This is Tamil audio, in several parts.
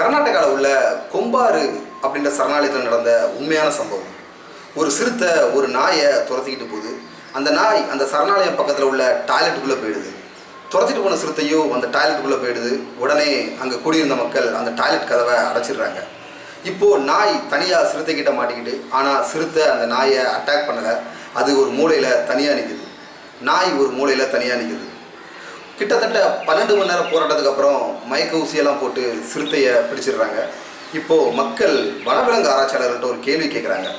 கர்நாடகாவில் உள்ள கொம்பாறு அப்படின்ற சரணாலயத்தில் நடந்த உண்மையான சம்பவம். ஒரு சிறுத்தை ஒரு நாயை துரத்திக்கிட்டு போகுது. அந்த நாய் அந்த சரணாலயம் பக்கத்தில் உள்ள டாய்லெட்டுக்குள்ளே போயிடுது. துரத்திட்டு போன சிறுத்தையும் அந்த டாய்லெட்டுக்குள்ளே போயிடுது. உடனே அங்கே கூடியிருந்த மக்கள் அந்த டாய்லெட் கதவை அடைச்சிடுறாங்க. இப்போது நாய் தனியாக சிறுத்தை கிட்ட மாட்டிக்கிட்டு ஆனால் சிறுத்தை அந்த நாயை அட்டாக் பண்ணலை. அது ஒரு மூலையில் தனியாக நிற்குது நாய் ஒரு மூலையில் தனியாக நிற்குது கிட்டத்தட்ட பன்னெண்டு மணி நேரம் போராட்டத்துக்கு அப்புறம் மயக்க ஊசியெல்லாம் போட்டு சிறுத்தையை பிடிச்சிடுறாங்க. இப்போது மக்கள் வனவிலங்கு ஆராய்ச்சியாளர்கள்ட்ட ஒரு கேள்வி கேட்குறாங்க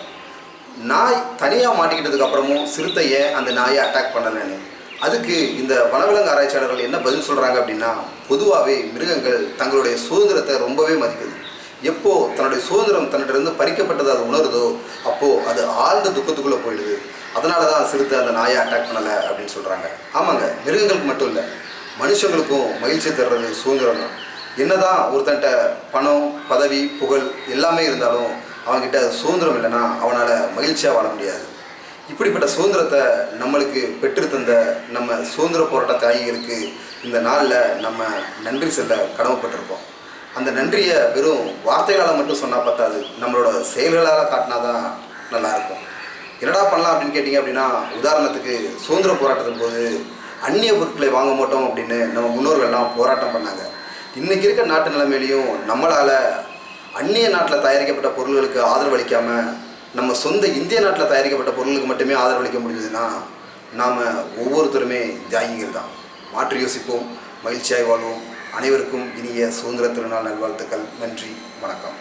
நாய் தனியாக மாட்டிக்கிட்டதுக்கு அப்புறமும் சிறுத்தையை அந்த நாயை அட்டாக் பண்ணலைன்னு. அதுக்கு இந்த வனவிலங்கு ஆராய்ச்சியாளர்கள் என்ன பதில் சொல்கிறாங்க அப்படின்னா பொதுவாகவே மிருகங்கள் தங்களுடைய சுதந்திரத்தை ரொம்பவே மதிக்குது. எப்போ தன்னுடைய சுதந்திரம் தன்னிடருந்து பறிக்கப்பட்டது அது உணருதோ அப்போது அது ஆழ்ந்த துக்கத்துக்குள்ளே போயிடுது. அதனால தான் சிறுத்தை அந்த நாயை அட்டாக் பண்ணலை அப்படின்னு சொல்கிறாங்க ஆமாங்க மிருகங்களுக்கு மட்டும் இல்லை. மனுஷங்களுக்கும் மகிழ்ச்சி தர்றது சுதந்திரம் தான் என்னதான் ஒருத்தன்ட்ட பணம் பதவி புகழ் எல்லாமே இருந்தாலும் அவன்கிட்ட சுதந்திரம் இல்லைன்னா அவனால் மகிழ்ச்சியாக வாழ முடியாது. இப்படிப்பட்ட சுதந்திரத்தை நம்மளுக்கு பெற்று தந்த நம்ம சுதந்திர போராட்ட தியாகிகளுக்கு இந்த நாளில் நம்ம நன்றி செல்ல கடமைப்பட்டிருக்கோம். அந்த நன்றியை வெறும் வார்த்தைகளால் மட்டும் சொன்னால் பத்தாது நம்மளோட செயல்களால் காட்டினா தான் நல்லாயிருக்கும் என்னடா பண்ணலாம் அப்படின்னு கேட்டிங்க அப்படின்னா உதாரணத்துக்கு சுதந்திர போராட்டத்தின் போது அந்நிய பொருட்களை வாங்க மாட்டோம் அப்படின்னு நம்ம முன்னோர்கள்லாம் போராட்டம் பண்ணாங்க. இன்றைக்கி இருக்க நாட்டு நிலைமையிலையும் நம்மளால் அந்நிய நாட்டில் தயாரிக்கப்பட்ட பொருள்களுக்கு ஆதரவு அளிக்காமல் நம்ம சொந்த இந்திய நாட்டில் தயாரிக்கப்பட்ட பொருளுக்கு மட்டுமே ஆதரவு அளிக்க முடிஞ்சதுன்னா நாம் ஒவ்வொருத்தருமே தியாகிகள் தான். மாற்றி யோசிப்போம் மகிழ்ச்சியாய் வாழ்வோம். அனைவருக்கும் இனிய சுதந்திர திருநாள் நல்வாழ்த்துக்கள். நன்றி வணக்கம்.